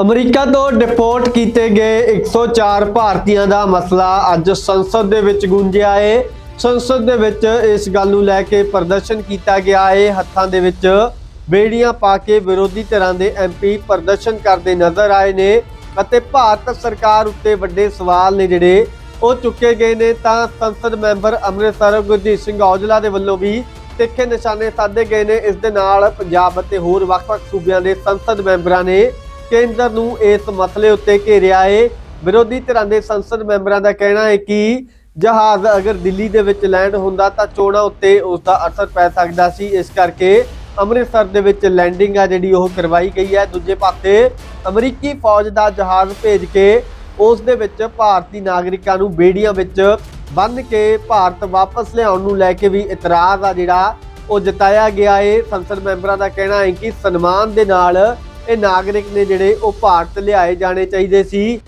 America ਤੋਂ deport ਕੀਤੇ ਗਏ 104 ਭਾਰਤੀਆਂ ਦਾ ਮਸਲਾ ਅੱਜ ਸੰਸਦ ਦੇ ਵਿੱਚ ਗੂੰਜਿਆ ਏ। ਸੰਸਦ ਦੇ ਵਿੱਚ ਇਸ ਗੱਲ ਨੂੰ ਲੈ ਕੇ ਪ੍ਰਦਰਸ਼ਨ ਕੀਤਾ ਗਿਆ ਏ। ਹੱਥਾਂ ਦੇ ਵਿੱਚ ਬੇੜੀਆਂ ਪਾ ਕੇ ਵਿਰੋਧੀ ਧਿਰਾਂ ਦੇ ਐਮਪੀ ਪ੍ਰਦਰਸ਼ਨ ਕਰਦੇ ਨਜ਼ਰ ਆਏ ਨੇ ਅਤੇ ਭਾਰਤ ਸਰਕਾਰ ਉੱਤੇ ਵੱਡੇ ਸਵਾਲ ਨੇ ਜਿਹੜੇ ਉਹ ਚੁੱਕੇ ਗਏ ਨੇ। ਤਾਂ ਸੰਸਦ ਮੈਂਬਰ ਅੰਮ੍ਰਿਤਸਰ ਗੁਰਜੀਤ ਸਿੰਘ ਔਜਲਾ ਦੇ ਵੱਲੋਂ ਵੀ ਤਿੱਖੇ ਨਿਸ਼ਾਨੇ ਸਾਧੇ ਗਏ ਨੇ। ਇਸ ਦੇ ਨਾਲ ਪੰਜਾਬ ਅਤੇ ਹੋਰ ਵੱਖ-ਵੱਖ ਸੂਬਿਆਂ ਦੇ ਸੰਸਦ ਮੈਂਬਰਾਂ ਨੇ ਕੇਂਦਰ ਨੂੰ ਇਸ ਮਸਲੇ ਉੱਤੇ ਘੇਰਿਆ ਏ। ਵਿਰੋਧੀ ਧਿਰਾਂ ਦੇ ਸੰਸਦ ਮੈਂਬਰਾਂ ਦਾ ਕਹਿਣਾ ਹੈ ਕਿ ਜਹਾਜ਼ ਅਗਰ ਦਿੱਲੀ ਦੇ ਵਿੱਚ ਲੈਂਡ ਹੁੰਦਾ ਤਾਂ ਚੋਣਾਂ ਉੱਤੇ ਉਸ ਦਾ ਅਸਰ ਪੈ ਸਕਦਾ ਸੀ। ਇਸ ਕਰਕੇ ਅੰਮ੍ਰਿਤਸਰ ਦੇ ਵਿੱਚ ਲੈਂਡਿੰਗ ਆ ਜਿਹੜੀ ਉਹ ਕਰਵਾਈ ਗਈ ਹੈ। ਦੂਜੇ ਪਾਸੇ ਅਮਰੀਕੀ ਫੌਜ ਦਾ ਜਹਾਜ਼ ਭੇਜ ਕੇ ਉਸ ਦੇ ਵਿੱਚ ਭਾਰਤੀ ਨਾਗਰਿਕਾਂ ਨੂੰ ਬੇੜੀਆਂ ਵਿੱਚ ਬੰਨ੍ਹ ਕੇ ਭਾਰਤ ਵਾਪਸ ਲਿਆਉਣ ਨੂੰ ਲੈ ਕੇ ਵੀ ਇਤਰਾਜ਼ ਆ ਜਿਹੜਾ ਉਹ ਜਤਾਇਆ ਗਿਆ ਏ। ਸੰਸਦ ਮੈਂਬਰਾਂ ਦਾ ਕਹਿਣਾ ਹੈ ਕਿ ਸਨਮਾਨ ਦੇ ਨਾਲ ਇਹ ਨਾਗਰਿਕ ਨੇ ਜਿਹੜੇ ਉਹ ਭਾਰਤ ਲਿਆਏ ਜਾਣੇ ਚਾਹੀਦੇ ਸੀ।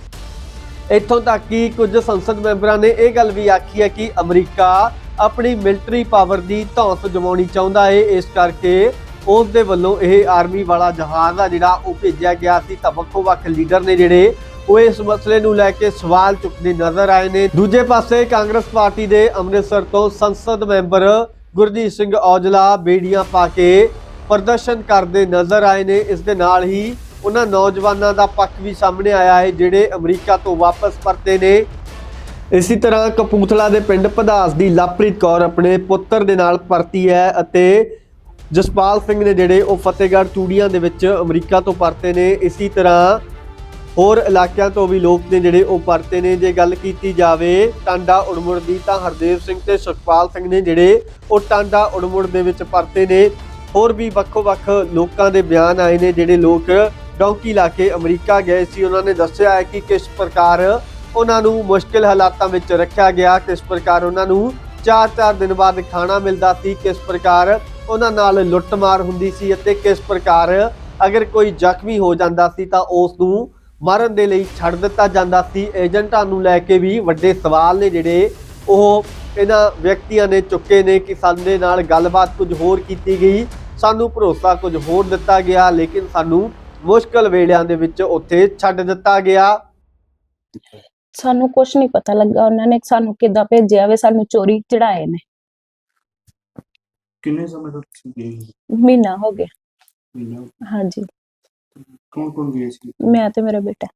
ਇੱਥੋਂ ਤੱਕ ਕਿ ਕੁਝ ਸੰਸਦ ਮੈਂਬਰਾਂ ਨੇ ਇਹ ਗੱਲ ਵੀ ਆਖੀ ਹੈ ਕਿ ਅਮਰੀਕਾ ਆਪਣੀ ਮਿਲਟਰੀ ਪਾਵਰ ਦੀ ਧੌਂਸ ਜਮਾਉਣੀ ਚਾਹੁੰਦਾ ਹੈ। ਇਸ ਕਰਕੇ ਉਸ ਦੇ ਵੱਲੋਂ ਇਹ ਆਰਮੀ ਵਾਲਾ ਜਹਾਜ਼ ਆ ਜਿਹੜਾ ਉਹ ਭੇਜਿਆ ਗਿਆ ਸੀ। ਤਾਂ ਵੱਖੋ ਵੱਖ ਲੀਡਰ ਨੇ ਜਿਹੜੇ ਉਹ ਇਸ ਮਸਲੇ ਨੂੰ ਲੈ ਕੇ ਸਵਾਲ ਚੁੱਕਦੇ ਨਜ਼ਰ ਆਏ ਨੇ। ਦੂਜੇ ਪਾਸੇ ਕਾਂਗਰਸ ਪਾਰਟੀ ਦੇ ਅੰਮ੍ਰਿਤਸਰ ਤੋਂ ਸੰਸਦ ਮੈਂਬਰ ਗੁਰਜੀਤ ਸਿੰਘ ਔਜਲਾ ਬੇੜੀਆਂ ਪਾ ਕੇ ਪ੍ਰਦਰਸ਼ਨ ਕਰਦੇ ਨਜ਼ਰ ਆਏ ਨੇ। ਇਸ ਦੇ ਨਾਲ ਹੀ ਉਹਨਾਂ ਨੌਜਵਾਨਾਂ ਦਾ ਪੱਖ ਵੀ ਸਾਹਮਣੇ ਆਇਆ ਹੈ, ਜਿਹੜੇ ਅਮਰੀਕਾ ਤੋਂ ਵਾਪਸ ਪਰਤੇ ਨੇ। ਇਸੇ ਤਰ੍ਹਾਂ ਕਪੂਥਲਾ ਦੇ ਪਿੰਡ ਪਧਾਸ ਦੀ ਲਵਪ੍ਰੀਤ ਕੌਰ ਆਪਣੇ ਪੁੱਤਰ ਦੇ ਨਾਲ ਪਰਤੀ ਹੈ ਅਤੇ ਜਸਪਾਲ ਸਿੰਘ ਨੇ ਜਿਹੜੇ ਉਹ ਫਤਿਹਗੜ੍ਹ ਚੂੜੀਆਂ ਦੇ ਵਿੱਚ ਅਮਰੀਕਾ ਤੋਂ ਪਰਤੇ ਨੇ। ਇਸੇ ਤਰ੍ਹਾਂ ਹੋਰ ਇਲਾਕਿਆਂ ਤੋਂ ਵੀ ਲੋਕ ਨੇ ਜਿਹੜੇ ਉਹ ਪਰਤੇ ਨੇ। ਜੇ ਗੱਲ ਕੀਤੀ ਜਾਵੇ ਟਾਂਡਾ ਉੜਮੁੜ ਦੀ ਤਾਂ ਹਰਦੇਵ ਸਿੰਘ ਤੇ ਸੁਖਪਾਲ ਸਿੰਘ ਨੇ ਜਿਹੜੇ ਉਹ ਟਾਂਡਾ ਉੜਮੁੜ ਦੇ ਵਿੱਚ ਪਰਤੇ ਨੇ। ਹੋਰ ਵੀ ਵੱਖੋ-ਵੱਖ ਲੋਕਾਂ ਦੇ ਬਿਆਨ ਆਏ ਨੇ, ਜਿਹੜੇ ਲੋਕ ਡੌਂਕੀ ਲਾ ਕੇ ਅਮਰੀਕਾ ਗਏ ਸੀ। ਉਹਨਾਂ ਨੇ ਦੱਸਿਆ ਹੈ ਕਿ ਕਿਸ ਪ੍ਰਕਾਰ ਉਹਨਾਂ ਨੂੰ ਮੁਸ਼ਕਿਲ ਹਾਲਾਤਾਂ ਵਿੱਚ ਰੱਖਿਆ ਗਿਆ, ਕਿਸ ਪ੍ਰਕਾਰ ਉਹਨਾਂ ਨੂੰ 4-4 ਦਿਨ ਬਾਅਦ ਖਾਣਾ ਮਿਲਦਾ ਸੀ, ਕਿਸ ਪ੍ਰਕਾਰ ਉਹਨਾਂ ਨਾਲ ਲੁੱਟਮਾਰ ਹੁੰਦੀ ਸੀ ਅਤੇ ਕਿਸ ਪ੍ਰਕਾਰ ਅਗਰ ਕੋਈ ਜ਼ਖਮੀ ਹੋ ਜਾਂਦਾ ਸੀ ਤਾਂ ਉਸ ਨੂੰ ਮਾਰਨ ਦੇ ਲਈ ਛੱਡ ਦਿੱਤਾ ਜਾਂਦਾ ਸੀ। ਏਜੰਟਾਂ ਨੂੰ ਲੈ ਕੇ ਵੀ ਵੱਡੇ ਸਵਾਲ ਨੇ ਜਿਹੜੇ ਉਹ ਇਹਨਾਂ ਵਿਅਕਤੀਆਂ ਨੇ ਚੁੱਕੇ ਨੇ ਕਿ ਸਾਡੇ ਨਾਲ ਗੱਲਬਾਤ ਕੁਝ ਹੋਰ ਕੀਤੀ ਗਈ। ਸਾਨੂੰ ਭਰੋਸਾ ਕੁਝ ਹੋਰ ਦਿੱਤਾ ਗਿਆ ਲੇਕਿਨ ਸਾਨੂੰ ਮੁਸ਼ਕਲ ਵੇਲਿਆਂ ਦੇ ਵਿੱਚ ਉੱਥੇ ਛੱਡ ਦਿੱਤਾ ਗਿਆ। ਸਾਨੂੰ ਕੁਝ ਨਹੀਂ ਪਤਾ ਲੱਗਾ ਉਹਨਾਂ ਨੇ ਸਾਨੂੰ ਕਿੱਦਾਂ ਭੇਜਿਆ ਵੇ ਸਾਨੂੰ ਚੋਰੀ ਚੜਾਏ ਨੇ। ਕਿੰਨੇ ਸਮੇਂ ਤੋਂ ਤੁਸੀਂ ਗਏ ਸੀ? ਮਹੀਨਾ ਹੋ ਗਿਆ। ਮਹੀਨਾ ਹਾਂਜੀ। ਕੌਣ ਕੌਣ ਗਏ ਸੀ? ਮੈਂ ਤੇ ਮੇਰਾ ਬੇਟਾ।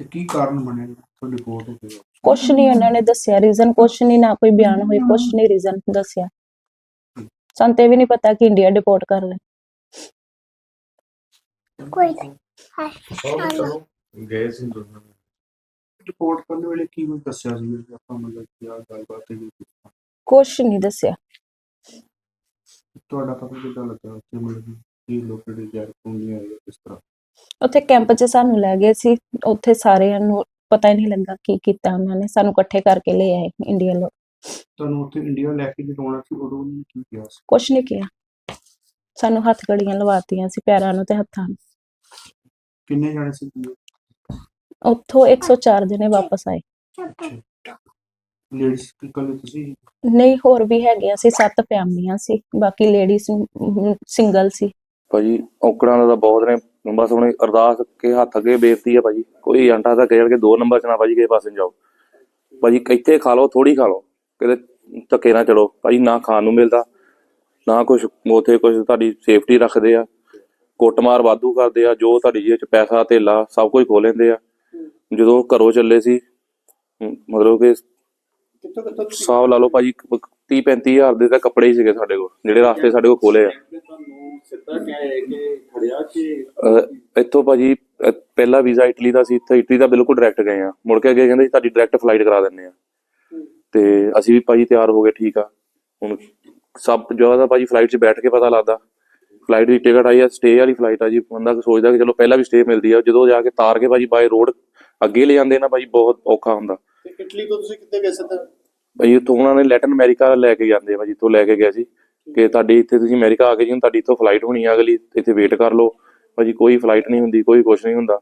ਤੇ ਕੀ ਕਾਰਨ ਬਣਿਆ ਤੁਹਾਡੀ ਰਿਪੋਰਟ ਹੋ ਗਈ ਕੁਝ ਨਹੀਂ ਉਹਨਾਂ ਨੇ ਦੱਸਿਆ ਰੀਜ਼ਨ ਕੁਝ ਨਹੀਂ ਨਾ ਕੋਈ ਬਿਆਨ ਹੋਈ ਕੁਝ ਨਹੀਂ ਰੀਜ਼ਨ ਦੱਸਿਆ। ਸਾਨੂੰ ਤੇ ਵੀ ਨਹੀਂ ਪਤਾ ਕਿ ਇੰਡੀਆ ਡਿਪੋਰਟ ਕਰ ਲੈ ਕੋਈ ਨਹੀਂ ਗਏ ਸੀ ਦੋਨੋਂ। ਰਿਪੋਰਟ ਕਰਨ ਵੇਲੇ ਕੀ ਕੁਝ ਦੱਸਿਆ ਸੀ? ਵੀ ਆਪਾਂ ਮਤਲਬ ਕੀ ਆ ਗੱਲਬਾਤ ਹੈ ਕੁਝ ਨਹੀਂ ਦੱਸਿਆ। ਤੁਹਾਡਾ ਪਤਾ ਕਿੱਦਾਂ ਲੱਗਾ ਕਿ ਮਤਲਬ ਕੀ ਲੋਕ ਜਿਹੜੇ ਜੈਰ ਪੁੰਗੀਆਂ ਆਏ ਕਿਸ ਤਰ੍ਹਾਂ? ਉੱਥੇ ਕੈਂਪ 'ਚ ਸਾਨੂੰ ਲੈ ਗਏ ਸੀ। ਉੱਥੇ ਸਾਰਿਆਂ ਨੂੰ ਪਤਾ ਹੀ ਨਹੀਂ ਲੱਗਾ ਕੀ ਕੀਤਾ ਉਹਨਾਂ ਨੇ। ਸਾਨੂੰ ਇਕੱਠੇ ਕਰਕੇ ਲੈ ਆਏ ਇੰਡੀਆ ਲੋਕ ਤੁਹਾਨੂੰ ਉੱਥੇ ਇੰਡੀਆ ਲੈ ਕੇ ਆਉਣਾ ਸੀ ਉਦੋਂ ਉਹਨਾਂ ਨੇ ਕੀ ਕਿਹਾ ਸੀ? ਕੁਝ ਨਹੀਂ ਕਿਹਾ। ਸਾਨੂੰ ਹੱਥ ਘੜੀਆਂ ਲਵਾਤੀਆਂ ਸੀ ਪੈਰਾਂ ਨੂੰ ਤੇ ਹੱਥਾਂ ਨੂੰ। ਕਿੰਨੇ ਜਾਣੇ ਸੀ ਤੁਸੀਂ? ਉੱਥੋਂ 104 ਜਣੇ ਵਾਪਸ ਆਏ। ਲੇਡੀਜ਼ ਇਕੱਲੇ ਤੁਸੀਂ? ਨਹੀਂ ਹੋਰ ਵੀ ਹੈਗੇ ਸੀ ਸੱਤ ਫੈਮਲੀਆਂ ਸੀ ਬਾਕੀ ਲੇਡੀਜ਼ ਸਿੰਗਲ ਸੀ। ਭਾਜੀ ਔਕੜਾਂ ਦਾ ਤਾਂ ਬਹੁਤ ਨੇ ਬਸ ਹੁਣ ਅਰਦਾਸ ਕੇ ਹੱਥ ਅੱਗੇ ਬੇਨਤੀ ਆ ਭਾਜੀ। ਕੋਈ ਏਜੰਟਾ ਤਾਂ ਕਹਿ ਕੇ ਦੋ ਨੰਬਰ ਚ ਨਾ ਭਾਜੀ ਕਿਸੇ ਪਾਸੇ ਨੂੰ ਜਾਓ। ਭਾਜੀ ਇੱਥੇ ਖਾ ਲਓ ਥੋੜੀ ਖਾ ਲਓ। ਕਿਤੇ ਧੱਕੇ ਨਾ ਚਲੋ ਭਾਜੀ ਨਾ ਖਾਣ ਨੂੰ ਮਿਲਦਾ ਨਾ ਕੁਝ ਉਥੇ ਕੁਝ ਤੁਹਾਡੀ ਸੇਫਟੀ ਰੱਖਦੇ ਆ ਕੁੱਟਮਾਰ ਵਾਧੂ ਕਰਦੇ ਆ ਜੋ ਤੁਹਾਡੀ ਜੇਬ ਚ ਪੈਸਾ ਧੇਲਾ ਸਭ ਕੁਝ ਖੋ ਲੈਂਦੇ ਆ। ਜਦੋਂ ਘਰੋਂ ਚੱਲੇ ਸੀ ਮਤਲਬ ਕਿ ਹਿਸਾਬ ਲਾ ਲਓ ਭਾਜੀ 30 35 ਹਜ਼ਾਰ ਦੇ ਤਾਂ ਕੱਪੜੇ ਹੀ ਸੀਗੇ ਸਾਡੇ ਕੋਲ ਜਿਹੜੇ ਰਾਸਤੇ ਸਾਡੇ ਕੋਲ ਖੋਲੇ ਆ। ਇੱਥੋਂ ਭਾਜੀ ਪਹਿਲਾ ਵੀਜ਼ਾ ਇਟਲੀ ਦਾ ਸੀ ਇੱਥੇ ਇਟਲੀ ਦਾ ਬਿਲਕੁਲ ਡਾਇਰੈਕਟ ਗਏ ਆ। ਮੁੜ ਕੇ ਅੱਗੇ ਕਹਿੰਦੇ ਤੁਹਾਡੀ ਡਾਇਰੈਕਟ ਫਲਾਈਟ ਕਰਾ ਦਿੰਦੇ ਆ। ਤੇ ਅਸੀਂ ਵੀ ਭਾਜੀ ਤਿਆਰ ਹੋ ਗਏ ਠੀਕ ਆ। ਹੁਣ ਸਭ ਜ਼ਿਆਦਾ ਭਾਜੀ ਫਲਾਈਟ 'ਚ ਬੈਠ ਕੇ ਪਤਾ ਲੱਗਦਾ ਫਲਾਈਟ ਦੀ ਟਿਕਟ ਆਈ ਆ ਸਟੇ ਵਾਲੀ ਫਲਾਈਟ ਆ ਜੀ। ਬੰਦਾ ਸੋਚਦਾ ਕਿ ਚਲੋ ਪਹਿਲਾਂ ਵੀ ਸਟੇ ਮਿਲਦੀ ਆ ਜਦੋਂ ਜਾ ਕੇ ਤਾਰ ਕੇ ਭਾਜੀ ਬਾਏ ਰੋਡ ਅੱਗੇ ਲੈ ਜਾਂਦੇ ਨਾ ਭਾਜੀ ਬਹੁਤ ਔਖਾ ਹੁੰਦਾ। ਤੇ ਇਟਲੀ ਤੋਂ ਤੁਸੀਂ ਕਿੱਥੇ ਗਏ ਸਿੱਧਾ ਭਾਜੀ ਉੱਥੋਂ ਉਹਨਾਂ ਨੇ ਲੈਟਨ ਅਮਰੀਕਾ ਲੈ ਕੇ ਜਾਂਦੇ ਆ ਭਾਜੀ ਤੋਂ ਲੈ ਕੇ ਗਏ ਸੀ। ਕਿ ਤੁਹਾਡੀ ਇੱਥੇ ਤੁਸੀਂ ਅਮਰੀਕਾ ਆ ਗਏ ਜੀ ਹੁਣ ਤੁਹਾਡੀ ਇੱਥੋਂ ਫਲਾਈਟ ਹੋਣੀ ਆ ਅਗਲੀ ਇੱਥੇ ਵੇਟ ਕਰ ਲਓ। ਭਾਜੀ ਕੋਈ ਫਲਾਈਟ ਨਹੀਂ ਹੁੰਦੀ ਕੋਈ ਕੁਝ ਨਹੀਂ ਹੁੰਦਾ।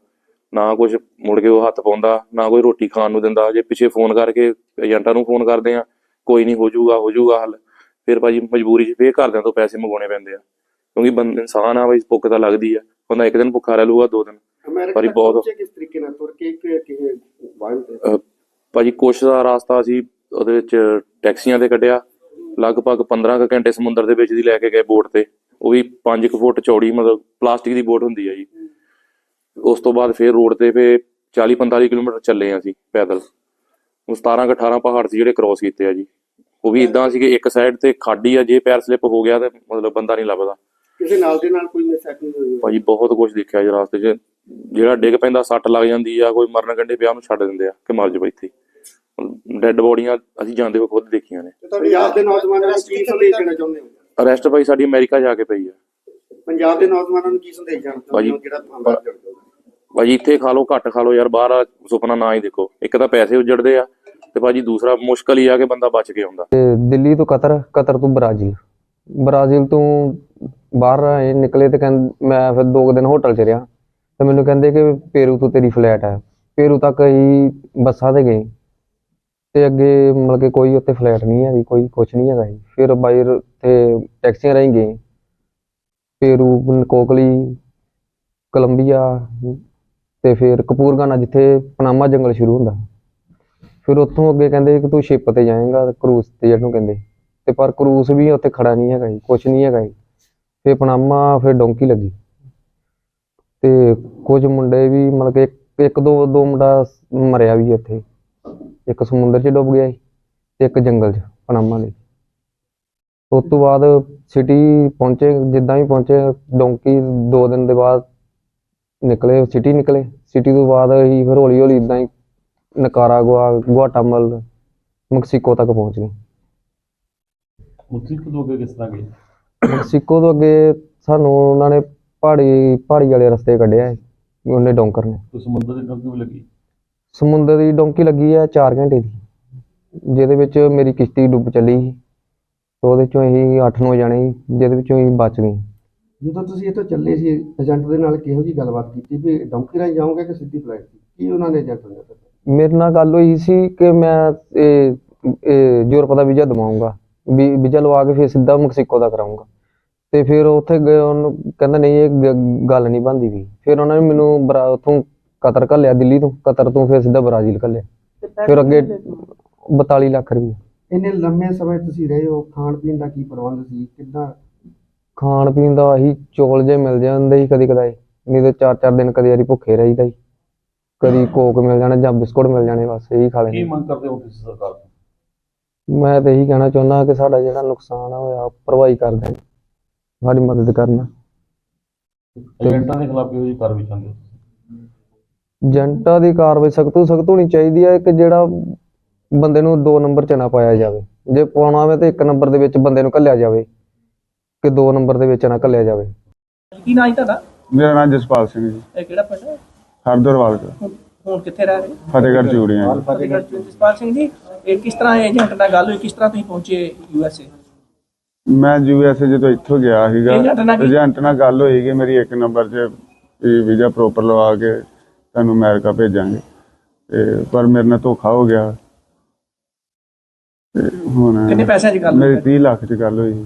ਨਾ ਕੁਝ ਮੁੜ ਕੇ ਉਹ ਹੱਥ ਪਾਉਂਦਾ ਨਾ ਕੋਈ ਰੋਟੀ ਖਾਣ ਨੂੰ ਦਿੰਦਾ। ਜੇ ਪਿੱਛੇ ਫੋਨ ਕਰਕੇ ਏਜੰਟਾਂ ਨੂੰ ਫੋਨ ਕਰਦੇ ਆ ਕੋਈ ਨਹੀਂ ਹੋ ਜਾਊਗਾ ਹੋ ਜਾਊਗਾ ਹੱਲ। ਫਿਰ ਭਾਜੀ ਮਜਬੂਰੀ 'ਚ ਫੇਰ ਘਰਦਿਆਂ ਤੋਂ ਪੈਸੇ ਮੰਗਾਉਣੇ ਪੈਂਦੇ ਆ। ਕਿਉਂਕਿ ਬੰਦ ਇਨਸਾਨ ਆ ਭਾਈ ਭੁੱਖ ਤਾਂ ਲੱਗਦੀ ਆ। ਬੰਦਾ ਇੱਕ ਦਿਨ ਭੁੱਖਾ ਰਹਿ ਲੂਗਾ ਦੋ ਦਿਨ। ਭਾਜੀ ਤੱਕ ਬਹੁਤ- ਕਿਸ ਤਰੀਕੇ ਨਾਲ? ਤੁਰ ਕੇ ਭਾਜੀ ਕੁਛ ਦਾ ਰਾਸਤਾ ਸੀ ਉਹਦੇ ਵਿੱਚ ਟੈਕਸੀਆਂ ਤੇ ਕੱਢਿਆ। ਲਗਭਗ 15 ਕੁ ਘੰਟੇ ਸਮੁੰਦਰ ਦੇ ਵਿੱਚ ਦੀ ਲੈ ਕੇ ਗਏ ਬੋਟ ਤੇ। ਉਹ ਵੀ 5 ਕੁ ਫੁੱਟ ਚੌੜੀ ਮਤਲਬ ਪਲਾਸਟਿਕ ਦੀ ਬੋਟ ਹੁੰਦੀ ਹੈ ਜੀ। ਉਸ ਤੋਂ ਬਾਅਦ ਫਿਰ ਰੋਡ ਤੇ ਫੇ 40 45 ਕਿਲੋਮੀਟਰ ਚੱਲੇ ਆ ਅਸੀਂ ਪੈਦਲ। ਉਹ 17 ਕੁ 18 ਪਹਾੜ ਸੀ ਜਿਹੜੇ ਕ੍ਰੋਸ ਕੀਤੇ ਆ ਜੀ। ਉਹ ਵੀ ਇਦਾਂ ਸੀ ਕਿ ਇੱਕ ਸਾਈਡ ਤੇ ਖਾਡੀ ਆ ਜੇ ਪੈਰ ਸਲਿੱਪ ਹੋ ਗਿਆ ਤੇ ਮਤਲਬ ਬੰਦਾ ਨਹੀਂ ਲੱਭਦਾ। ਕਿਸੇ ਨਾਲ ਦੇ ਨਾਲ ਕੋਈ ਮਿਸਹੈਪਨਿੰਗ ਹੋਈ? ਭਾਜੀ ਬਹੁਤ ਕੁਝ ਦੇਖਿਆ ਜੀ ਰਾਸਤੇ 'ਚ। ਜਿਹੜਾ ਡਿੱਗ ਪੈਂਦਾ ਸੱਟ ਲੱਗ ਜਾਂਦੀ ਆ ਕੋਈ ਮਰਨ ਕੰਡੇ ਪਿਆ ਉਹਨੂੰ ਛੱਡ ਦਿੰਦੇ ਆ ਕਿ ਮਰ ਜਾ ਇੱਥੇ। ਡੈੱਡ ਬੋਡੀਆਂ ਅਸੀਂ ਜਾਂਦੇ ਹੋਏ ਖੁਦ ਦੇਖੀਆਂ ਨੇ। ਤੇ ਪੰਜਾਬ ਦੇ ਨੌਜਵਾਨਾਂ ਨੂੰ ਕੀ ਸੰਦੇਸ਼ ਦੇਣਾ ਚਾਹੁੰਦੇ ਹੋ? ਅਰੈਸਟ ਭਾਈ ਸਾਡੀ ਅਮਰੀਕਾ ਜਾ ਕੇ ਪਈ ਆ। ਪੰਜਾਬ ਦੇ ਨੌਜਵਾਨਾਂ ਨੂੰ ਕੀ ਸੰਦੇਸ਼ ਦੇਣਾ ਚਾਹੁੰਦੇ ਹੋ ਜਿਹੜਾ ਹਮਲਾ ਜੁੜ ਜਾਊਗਾ ਭਾਜੀ ਇੱਥੇ ਖਾ ਲਓ, ਘੱਟ ਖਾ ਲਓ ਯਾਰ, ਬਾਹਰ ਆ ਸੁਪਨਾ ਨਾ ਹੀ ਦੇਖੋ। ਇੱਕ ਤਾਂ ਪੈਸੇ ਉਜੜਦੇ ਆ ਤੇ ਭਾਜੀ ਦੂਸਰਾ ਮੁਸ਼ਕਲ ਹੀ ਆ ਕਿ ਬੰਦਾ ਬਚ ਕੇ ਆਉਂਦਾ। ਤੇ ਦਿੱਲੀ ਤੋਂ ਕਤਰ ਕਤਰ ਤੋਂ ਬ੍ਰਾਜ਼ੀਲ। ਬ੍ਰਾਜ਼ੀਲ ਤੋਂ ਬਾਹਰ ਆਏ, ਨਿਕਲੇ ਤੇ ਕਹਿੰਦੇ ਮੈਂ ਫਿਰ ਦੋ ਦਿਨ ਹੋਟਲ 'ਚ ਰਿਹਾ। ਤੇ ਮੈਨੂੰ ਕਹਿੰਦੇ ਕਿ ਪੇਰੂ ਤੋਂ ਤੇਰੀ ਫਲੈਟ ਹੈ। ਪੇਰੂ ਤੱਕ ਅਸੀਂ ਬੱਸਾਂ ਤੇ ਗਏ। ਤੇ ਅੱਗੇ ਮਤਲਬ ਕਿ ਕੋਈ ਉੱਥੇ ਫਲੈਟ ਨਹੀਂ ਹੈਗੀ, ਕੋਈ ਕੁਛ ਨਹੀਂ ਹੈਗਾ ਜੀ। ਫਿਰ ਬਾਈ ਤੇ ਟੈਕਸੀਆਂ ਰਾਹੀਂ ਗਏ। ਪੇਰੂ, ਕੋਕਲੀ, ਕੋਲੰਬੀਆ ਤੇ ਫਿਰ ਕਪੂਰਗਾਨਾ ਜਿੱਥੇ ਪਨਾਮਾ ਜੰਗਲ ਸ਼ੁਰੂ ਹੁੰਦਾ। ਫਿਰ ਉੱਥੋਂ ਅੱਗੇ ਕਹਿੰਦੇ ਕਿ ਤੂੰ ਸ਼ਿਪ ਤੇ ਜਾਏਂਗਾ ਕਰੂਜ਼ ਤੇ ਜਿਹਨੂੰ ਕਹਿੰਦੇ। ਤੇ ਪਰ ਕਰੂਜ਼ ਵੀ ਉੱਥੇ ਖੜਾ ਨਹੀਂ ਹੈਗਾ ਜੀ, ਕੁਛ ਨਹੀਂ ਹੈਗਾ ਜੀ। ਫਿਰ ਪਨਾਮਾ, ਫਿਰ ਡੋਂਕੀ ਲੱਗੀ। ਤੇ ਕੁਝ ਮੁੰਡੇ ਵੀ ਮਤਲਬ ਕਿ ਇੱਕ- ਦੋ ਦੋ ਮੁੰਡਾ ਮਰਿਆ ਵੀ ਇੱਥੇ ਇੱਕ ਸਮੁੰਦਰ 'ਚ ਡੁੱਬ ਗਿਆ ਸੀ ਤੇ ਇੱਕ ਜੰਗਲ 'ਚ ਪਨਾਮਾ ਦੇ ਉਸ ਤੋਂ ਬਾਅਦ ਸਿਟੀ ਪਹੁੰਚੇ, ਜਿੱਦਾਂ ਹੀ ਪਹੁੰਚੇ, ਡੋਂਕੀ ਦੋ ਦਿਨ ਦੇ ਬਾਅਦ ਨਿਕਲੇ ਸਿਟੀ ਨਿਕਲੇ। ਸਿਟੀ ਤੋਂ ਬਾਅਦ ਅਸੀਂ ਫਿਰ ਹੌਲੀ ਹੌਲੀ ਇਦਾਂ ਹੀ ਨਕਾਰਾਗੁਆ ਗੁਆਟਾਮਲ ਮੈਕਸੀਕੋ ਤੱਕ ਪਹੁੰਚ ਗਏ। ਮੈਕਸੀਕੋ ਤੋਂ ਅੱਗੇ ਕਿਸ ਤਰ੍ਹਾਂ ਗਏ? ਮੈਕਸੀਕੋ ਤੋਂ ਅੱਗੇ ਸਾਨੂੰ ਉਹਨਾਂ ਨੇ ਪਹਾੜੀ ਪਹਾੜੀ ਵਾਲੇ ਰਸਤੇ ਕੱਢਿਆ ਉਹਨੇ ਡੋਂਕਰ ਨੇ। ਸਮੁੰਦਰ ਦੀ ਡੰਕੀ ਵੀ ਲੱਗੀ? ਸਮੁੰਦਰ ਦੀ ਡੋਂਕੀ ਲੱਗੀ ਹੈ 4 ਘੰਟੇ ਦੀ। ਜਿਹਦੇ ਵਿੱਚ ਮੇਰੀ ਕਿਸ਼ਤੀ ਡੁੱਬ ਚੱਲੀ ਸੀ। ਤੇ ਉਹਦੇ ਚੋਂ ਅਸੀਂ 8-9 ਜਣੇ ਸੀ, ਜਿਹਦੇ ਵਿੱਚੋਂ ਅਸੀਂ ਬਚ ਗਏ। ਜਦੋਂ ਤੁਸੀਂ ਇੱਥੋਂ ਚੱਲੇ ਸੀ ਏਜੰਟ ਦੇ ਨਾਲ ਕਿਹੋ ਜੀ ਗੱਲਬਾਤ ਕੀਤੀ? ਵੀ ਡੌਂਕੀ ਰਾਹੀਂ ਜਾਓਗੇ ਕਿ ਸਿੱਧੀ ਫਲਾਈਟ ਸੀ ਕੀ ਉਹਨਾਂ ਨੇ ਏਜੰਟ ਨੇ ਦੱਸਿਆ? ਮੇਰੇ ਨਾਲ ਗੱਲ ਹੋਈ ਸੀ ਕਿ ਮੈਂ ਇਹ ਇਹ ਯੂਰਪ ਦਾ ਵੀਜ਼ਾ ਦਵਾਉਂਗਾ। ਵੀ ਵੀਜ਼ਾ ਲਵਾ ਕੇ ਫਿਰ ਸਿੱਧਾ ਮੈਕਸੀਕੋ ਦਾ ਕਰਾਉਂਗਾ। ਤੇ ਫਿਰ ਉੱਥੇ ਗਏ ਉਹਨੂੰ ਕਹਿੰਦਾ ਨਹੀਂ ਇਹ ਗੱਲ ਨਹੀਂ ਬਣਦੀ ਵੀ। ਫਿਰ ਉਹਨਾਂ ਨੇ ਮੈਨੂੰ ਉੱਥੋਂ ਕਤਰ ਘੱਲਿਆ ਦਿੱਲੀ ਤੋਂ। ਕਤਰ ਤੋਂ ਫਿਰ ਸਿੱਧਾ ਬ੍ਰਾਜ਼ੀਲ ਘੱਲਿਆ। ਫਿਰ ਅੱਗੇ 42 ਲੱਖ ਰੁਪਏ। ਇੰਨੇ ਲੰਮੇ ਸਮੇਂ ਤੁਸੀਂ ਰਹੇ ਹੋ? ਖਾਣ ਪੀਣ ਦਾ ਕੀ ਪ੍ਰਬੰਧ ਸੀ? ਕਿੱਦਾਂ ਖਾਣ ਪੀਣ ਦਾ ਆਹੀ ਚੌਲ ਜੇ ਮਿਲ ਜਾਂਦੇ ਸੀ ਕਦੀ ਕਦਾਈ ਨਹੀਂ ਤੇ ਚਾਰ ਚਾਰ ਦਿਨ ਕਦੀ ਵਾਰੀ ਭੁੱਖੇ ਰਹੀਦਾ ਸੀ ਕਦੀ ਕੋਕ ਮਿਲ ਜਾਣਾ ਜਾਂ ਬਿਸਕੁਟ ਮਿਲ ਜਾਣੇ ਬਸ ਇਹੀ ਖਾ ਕੀ ਮੰਗ ਕਰਦੇ ਹੋ ਤੁਸੀਂ ਸਰਕਾਰ ਤੋਂ? ਮੈਂ ਤਾਂ ਇਹੀ ਕਹਿਣਾ ਚਾਹੁੰਦਾ ਕਿ ਸਾਡਾ ਜਿਹੜਾ ਨੁਕਸਾਨ ਹੋਇਆ ਭਰਵਾਈ ਕਰ ਦੇਣ ਸਾਡੀ ਮਦਦ ਕਰਨਾ। ਏਜੰਟਾਂ ਦੇ ਖਿਲਾਫ ਇਹੋ ਜਿਹੀ ਕਾਰਵਾਈ ਚਾਹੁੰਦੇ ਹੋ ਏਜੰਟਾਂ ਦੀ ਕਾਰਵਾਈ ਸਖਤ ਤੋਂ ਸਖਤ ਹੋਣੀ ਚਾਹੀਦੀ ਹੈ ਕਿ ਜਿਹੜਾ ਬੰਦੇ ਨੂੰ ਦੋ ਨੰਬਰ 'ਚ ਨਾ ਪਾਇਆ ਜਾਵੇ। ਜੇ ਪਾਉਣਾ ਹੋਵੇ ਤੇ ਇੱਕ ਨੰਬਰ ਦੇ ਵਿੱਚ ਬੰਦੇ ਨੂੰ ਘੱਲਿਆ ਜਾਵੇ। ਕਿ ਦੋ ਨੰਬਰ ਦੇ ਵਿੱਚ ਨਾ ਘੱਲਿਆ ਜਾਵੇ। ਕੀ ਨਾਂ ਜੀ ਤੁਹਾਡਾ? ਮੇਰਾ ਨਾਮ ਜਸਪਾਲ ਸਿੰਘ ਜੀ। ਇਹ ਕਿਹੜਾ ਪਿੰਡ ਹੈ? ਹਰਦਰਵਾਲ ਦਾ ਹੁਣ- ਹੁਣ ਕਿੱਥੇ ਰਹਿ ਰਹੇ ਹੋ? ਫਤਿਹਗੜ੍ਹ ਚੂੜੀਆਂ ਜੀ। ਫਤਿਹਗੜ੍ਹ ਚ। ਜਸਪਾਲ ਸਿੰਘ ਜੀ ਇਹ ਕਿਸ ਤਰ੍ਹਾਂ ਏਜੰਟ ਨਾਲ ਗੱਲ ਹੋਈ? ਕਿਸ ਤਰ੍ਹਾਂ ਤੁਸੀਂ ਪਹੁੰਚੇ ਯੂ ਐਸ ਏ? ਮੈਂ ਯੂਐਸਏ ਜਦੋਂ ਇੱਥੋਂ ਗਿਆ ਸੀਗਾ ਏਜੰਟ ਨਾਲ ਕੀ- ਏਜੰਟ ਨਾਲ ਗੱਲ ਹੋਈ ਕਿ ਮੇਰੀ ਇੱਕ ਨੰਬਰ 'ਚ ਵੀਜ਼ਾ ਪ੍ਰੋਪਰ ਲਵਾ ਕੇ ਤੁਹਾਨੂੰ ਅਮਰੀਕਾ ਭੇਜਾਂਗੇ। ਤੇ ਪਰ ਮੇਰੇ ਨਾਲ ਧੋਖਾ ਹੋ ਗਿਆ। ਤੇ ਹੁਣ ਕਿੰਨੇ ਪੈਸਿਆਂ 'ਚ ਗੱਲ ਮੇਰੀ ਹੋਈ 30 ਲੱਖ 'ਚ ਗੱਲ ਹੋਈ ਸੀ।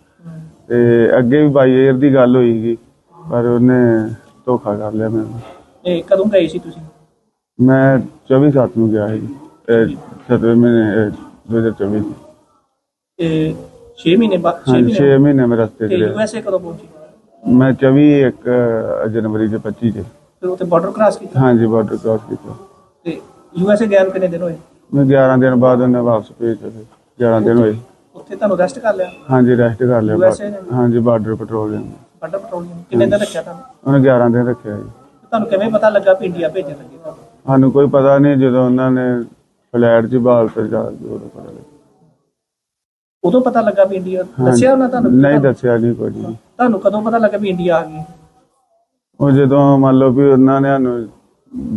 ਤੇ ਅੱਗੇ ਵੀ ਬਾਈਅਰ ਦੀ ਗੱਲ ਹੋਈ ਸੀ ਪਰ ਉਹਨੇ ਧੋਖਾ ਕਰ ਲਿਆ ਮੈਨੂੰ ਇਹ ਕਦੋਂ ਗਏ ਸੀ ਤੁਸੀਂ? ਮੈਂ 24 ਸੱਤ ਨੂੰ ਗਿਆ ਸੀ 7 ਮਹੀਨੇ ਅਹ 2024 ਚ। ਤੇ 6 ਮਹੀਨੇ ਬਾਅਦ 6 ਹਾਂਜੀ 6 ਮਹੀਨੇ ਮਹੀਨੇ ਮੈਂ ਰਸਤੇ ਤੇ ਤੇ ਯੂ ਰਿਹਾ ਐਸ ਏ ਕਦੋਂ ਪਹੁੰਚੇ? ਮੈਂ 24 ਇੱਕ ਜਨਵਰੀ ਦੇ 25 ਚ ਫਿਰ ਉੱਥੇ ਬਾਰਡਰ ਕ੍ਰਾਸ ਕੀਤਾ? ਹਾਂਜੀ ਬਾਰਡਰ ਕ੍ਰਾਸ ਕੀਤਾ। ਤੇ ਯੂ ਐਸ ਏ ਗਿਆ ਨੂੰ ਕਿੰਨੇ ਦਿਨ ਹੋਏ? ਮੈਂ 11 ਦਿਨ ਬਾਅਦ ਉਹਨੇ ਵਾਪਸ ਭੇਜਿਆ ਫਿਰ 11 ਦਿਨ ਹੋਏ। ਉੱਥੇ ਤੁਹਾਨੂੰ ਰੈਸਟ ਕਰ ਲਿਆ? ਹਾਂਜੀ ਰੈਸਟ ਕਰ ਲਿਆ USA ਨੇ? ਬਾ- ਹਾਂਜੀ ਬਾਰਡਰ ਪੈਟਰੋਲਿੰਗ ਬਾਰਡਰ ਪੈਟਰੋਲਿੰਗ ਕਿੰਨੇ ਦਿਨ ਰੱਖਿਆ ਤੁਹਾਨੂੰ? ਉਹਨੇ 11 ਦਿਨ ਰੱਖਿਆ ਜੀ। ਤੁਹਾਨੂੰ ਕਿਵੇਂ ਪਤਾ ਲੱਗਾ ਵੀ ਇੰਡੀਆ ਭੇਜਣ ਲੱਗੇ ਤੁਹਾਨੂੰ? ਸਾਨੂੰ ਕੋਈ ਪਤਾ ਨਹੀਂ ਜਦੋਂ ਉਹਨਾਂ ਨੇ ਫਲੈਟ 'ਚ ਬਾਲ ਤੇ ਜਾ ਕੇ ਉਦੋਂ ਪਤਾ ਲੱਗਾ। ਉਦੋਂ ਪਤਾ ਲੱਗਾ ਵੀ ਇੰਡੀਆ ਦੱਸਿਆ ਉਹਨਾਂ ਤੁਹਾਨੂੰ ਨਹੀਂ ਦੱਸਿਆ ਨਹੀਂ ਕੁਝ ਵੀ। ਤੁਹਾਨੂੰ ਕਦੋਂ ਪਤਾ ਲੱਗਾ ਵੀ ਇੰਡੀਆ ਆ ਗਈ ਉਹ ਜਦੋਂ ਮੰਨ ਲਓ ਵੀ ਉਹਨਾਂ ਨੇ ਸਾਨੂੰ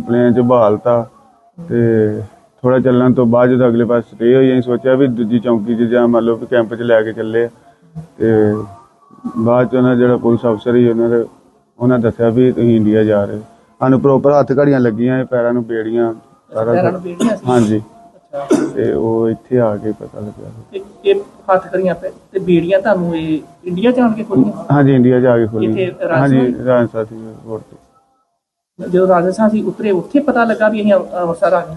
ਪਲੇਨ 'ਚ ਬਹਾਲਤਾ ਤੇ ਥੋੜਾ ਚੱਲਣ ਤੋਂ ਬਾਅਦ ਜਦੋਂ ਅਗਲੇ ਪਾਸੇ ਸਟੇ ਹੋਈ ਅਸੀਂ ਸੋਚਿਆ ਵੀ ਦੂਜੀ ਚੌਂਕੀ 'ਚ ਜਾਂ ਮੰਨ ਲਓ ਵੀ ਕੈਂਪ 'ਚ ਲੈ ਕੇ ਚੱਲੇ ਆ। ਤੇ ਬਾਅਦ 'ਚ ਉਹਨਾਂ ਜਿਹੜਾ ਪੁਲਿਸ ਅਫਸਰ ਸੀ ਉਹਨਾਂ ਦੇ ਉਹਨਾਂ ਦੱਸਿਆ ਵੀ ਤੁਸੀਂ ਇੰਡੀਆ ਜਾ ਰਹੇ ਹੋ। ਸਾਨੂੰ ਪ੍ਰੋਪਰ ਹੱਥ ਘੜੀਆਂ ਲੱਗੀਆਂ ਪੈਰਾਂ ਨੂੰ ਬੇੜੀਆਂ ਸਾਰਾ ਹਾਂਜੀ ਤੇ ਉਹ ਇੱਥੇ ਆ ਕੇ ਪਤਾ ਲੱਗਿਆ ਤੇ ਇਹ ਹੱਥ ਕਰੀਆਂ ਤੇ ਬੀੜੀਆਂ ਤੁਹਾਨੂੰ ਇਹ ਇੰਡੀਆ ਜਾਣ ਕੇ ਖੋਲੀਆਂ ਹਾਂਜੀ ਇੰਡੀਆ ਜਾ ਕੇ ਖੋਲੀ ਕਿੱਥੇ? ਰਾਜਸਥਾਨ? ਹਾਂਜੀ ਰਾਜਸਥਾਨ ਸੀ ਰੋਡ ਤੇ ਜਦੋਂ ਰਾਜਸਥਾਨ ਸੀ ਉਤਰੇ ਉੱਥੇ ਪਤਾ ਲੱਗਾ ਵੀ ਅਸੀਂ ਆ ਗਏ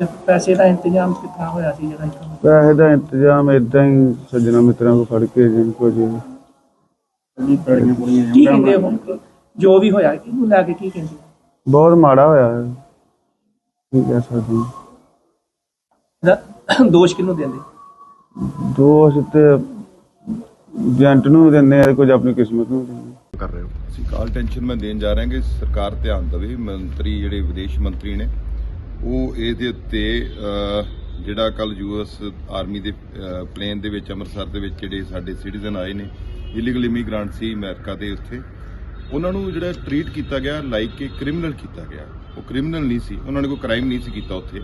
ਤੇ ਪੈਸੇ ਦਾ ਇੰਤਜ਼ਾਮ ਕਿੱਥਾਂ ਹੋਇਆ ਸੀ ਜਿਹੜਾ ਇੱਥੋਂ ਪੈਸੇ ਦਾ ਇੰਤਜ਼ਾਮ ਇਦਾਂ ਹੀ ਸੱਜਣਾ ਮਿੱਤਰਾਂ ਕੋ ਫੜ ਕੇ ਜਿੰਨ ਕੋ ਜੀ ਕੀ ਕਹਿੰਦੇ ਹੋ ਜੋ ਵੀ ਹੋਇਆ ਕਿਹਨੂੰ ਲੈ ਕੇ ਕੀ ਕਹਿੰਦੇ ਬਹੁਤ ਮਾੜਾ ਹੋਇਆ ਹੈ। ਕੀ ਕਹਿ ਸਕਦੇ ਹਾਂ। ਇਹਦਾ ਦੋਸ਼ ਕਿਹਨੂੰ ਦਿੰਦੇ ਦੋਸ਼ ਤੇ ਏਜੰਟ ਨੂੰ ਵੀ ਦਿੰਦੇ ਆ ਕੁਝ ਆਪਣੀ ਕਿਸਮਤ ਨੂੰ ਦਿੰਦੇ। ਕਰ ਰਹੇ ਹੋ ਅਸੀਂ ਕਾਲ ਟੈਨਸ਼ਨ ਮੈਂ ਦੇਣ ਜਾ ਰਹੇ ਹਾਂ ਕਿ ਸਰਕਾਰ ਧਿਆਨ ਦੇਵੇ ਮੰਤਰੀ ਜਿਹੜੇ ਵਿਦੇਸ਼ ਮੰਤਰੀ ਨੇ ਉਹ ਇਹਦੇ ਉੱਤੇ ਅਹ, ਜਿਹੜਾ ਕੱਲ ਯੂਐਸ ਆਰਮੀ ਦੇ ਪਲੇਨ ਦੇ ਵਿੱਚ ਅੰਮ੍ਰਿਤਸਰ ਦੇ ਵਿੱਚ ਜਿਹੜੇ ਸਾਡੇ ਸਿਟੀਜ਼ਨ ਆਏ ਨੇ ਇਲੀਗਲ ਇਮੀਗ੍ਰੈਂਟ ਸੀ ਅਮਰੀਕਾ ਦੇ ਉੱਥੇ ਉਹਨਾਂ ਨੂੰ ਜਿਹੜਾ ਟਰੀਟ ਕੀਤਾ ਗਿਆ ਲਾਈਕ ਕਿ ਕ੍ਰਿਮੀਨਲ ਕੀਤਾ ਗਿਆ। ਉਹ ਕ੍ਰਿਮੀਨਲ ਨਹੀਂ ਸੀ ਉਹਨਾਂ ਨੇ ਕੋਈ ਕ੍ਰਾਈਮ ਨਹੀਂ ਸੀ ਕੀਤਾ ਉੱਥੇ।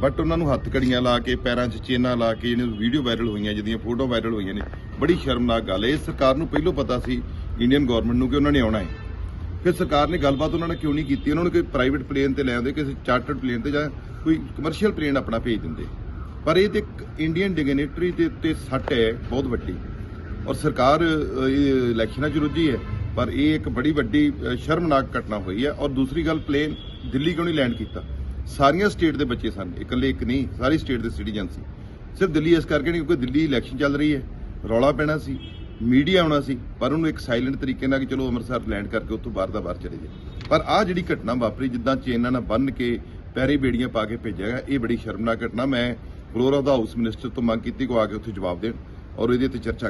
ਬਟ ਉਹਨਾਂ ਨੂੰ ਹੱਥ ਕੜੀਆਂ ਲਾ ਕੇ ਪੈਰਾਂ 'ਚ ਚੇਨਾਂ ਲਾ ਕੇ ਜਿਹੜੀਆਂ ਵੀਡੀਓ ਵਾਇਰਲ ਹੋਈਆਂ ਜਿਹਦੀਆਂ ਫੋਟੋ ਵਾਇਰਲ ਹੋਈਆਂ ਨੇ। ਬੜੀ ਸ਼ਰਮਨਾਕ ਗੱਲ ਹੈ। ਇਹ ਸਰਕਾਰ ਨੂੰ ਪਹਿਲਾਂ ਪਤਾ ਸੀ ਇੰਡੀਅਨ ਗਵਰਨਮੈਂਟ ਨੂੰ ਕਿ ਉਹਨਾਂ ਨੇ ਆਉਣਾ ਹੈ। ਫਿਰ ਸਰਕਾਰ ਨੇ ਗੱਲਬਾਤ ਉਹਨਾਂ ਨਾਲ ਕਿਉਂ ਨਹੀਂ ਕੀਤੀ? ਉਹਨਾਂ ਨੂੰ ਕੋਈ ਪ੍ਰਾਈਵੇਟ ਪਲੇਨ ਤੇ ਲੈ ਆਉਂਦੇ, ਕਿਸੇ ਚਾਰਟਰਡ ਪਲੇਨ ਤੇ ਜਾਂ ਕੋਈ ਕਮਰਸ਼ੀਅਲ ਪਲੇਨ ਆਪਣਾ ਭੇਜ ਦਿੰਦੇ। ਪਰ ਇਹ ਤੇ ਇੱਕ ਇੰਡੀਅਨ ਡਿਗਨੇਟਰੀ ਦੇ ਉੱਤੇ ਸੱਟ ਹੈ, ਬਹੁਤ ਵੱਡੀ। ਔਰ ਸਰਕਾਰ ਇਹ ਇਲੈਕਸ਼ਨਾਂ 'ਚ ਰੁੱਝੀ ਹੈ, ਪਰ ਇਹ ਇੱਕ ਬੜੀ ਵੱਡੀ ਸ਼ਰਮਨਾਕ ਘਟਨਾ ਹੋਈ ਹੈ। ਔਰ ਦੂਸਰੀ ਗੱਲ ਪਲੇਨ ਦਿੱਲੀ ਕਿਉਂ ਨਹੀਂ ਲੈਂਡ ਕੀਤਾ? ਸਾਰੀਆਂ ਸਟੇਟ ਦੇ ਬੱਚੇ ਸਨ, ਇਕੱਲੇ ਇੱਕ ਨਹੀਂ, ਸਾਰੀ ਸਟੇਟ ਦੇ ਸਿਟੀਜ਼ਨ ਸੀ। ਸਿਰਫ ਦਿੱਲੀ ਇਸ ਕਰਕੇ ਨਹੀਂ ਕਿਉਂਕਿ ਦਿੱਲੀ ਇਲੈਕਸ਼ਨ ਚੱਲ ਰਹੀ ਹੈ, ਰੌਲਾ ਪੈਣਾ ਸੀ। ਮੀਡੀਆ ਆਉਣਾ ਸੀ, ਪਰ ਉਹਨੂੰ ਇੱਕ ਸਾਇਲੈਂਟ ਤਰੀਕੇ ਨਾਲ ਕਿ ਚਲੋ ਅੰਮ੍ਰਿਤਸਰ ਲੈਂਡ ਕਰਕੇ ਉੱਥੋਂ ਬਾਹਰ ਦਾ ਬਾਹਰ ਚਲੇ ਜਾਏ। ਪਰ ਆਹ ਜਿਹੜੀ ਘਟਨਾ ਵਾਪਰੀ, ਜਿੱਦਾਂ ਚੇਨਾਂ ਨਾਲ ਬੰਨ ਕੇ ਪੈਰੀ ਬੇੜੀਆਂ ਪਾ ਕੇ ਭੇਜਿਆ ਗਿਆ, ਇਹ ਬੜੀ ਸ਼ਰਮਨਾਕ ਘਟਨਾ। ਮੈਂ ਫਲੋਰਾ ਦਾ ਹਾਊਸ ਮਿਨਿਸਟਰ ਤੋਂ ਮੰਗ ਕੀਤੀ ਕੋ ਆ ਕੇ ਉੱਥੇ ਜਵਾਬ ਦੇਣ ਔਰ ਇਹਦੇ ਤੇ ਚਰਚਾ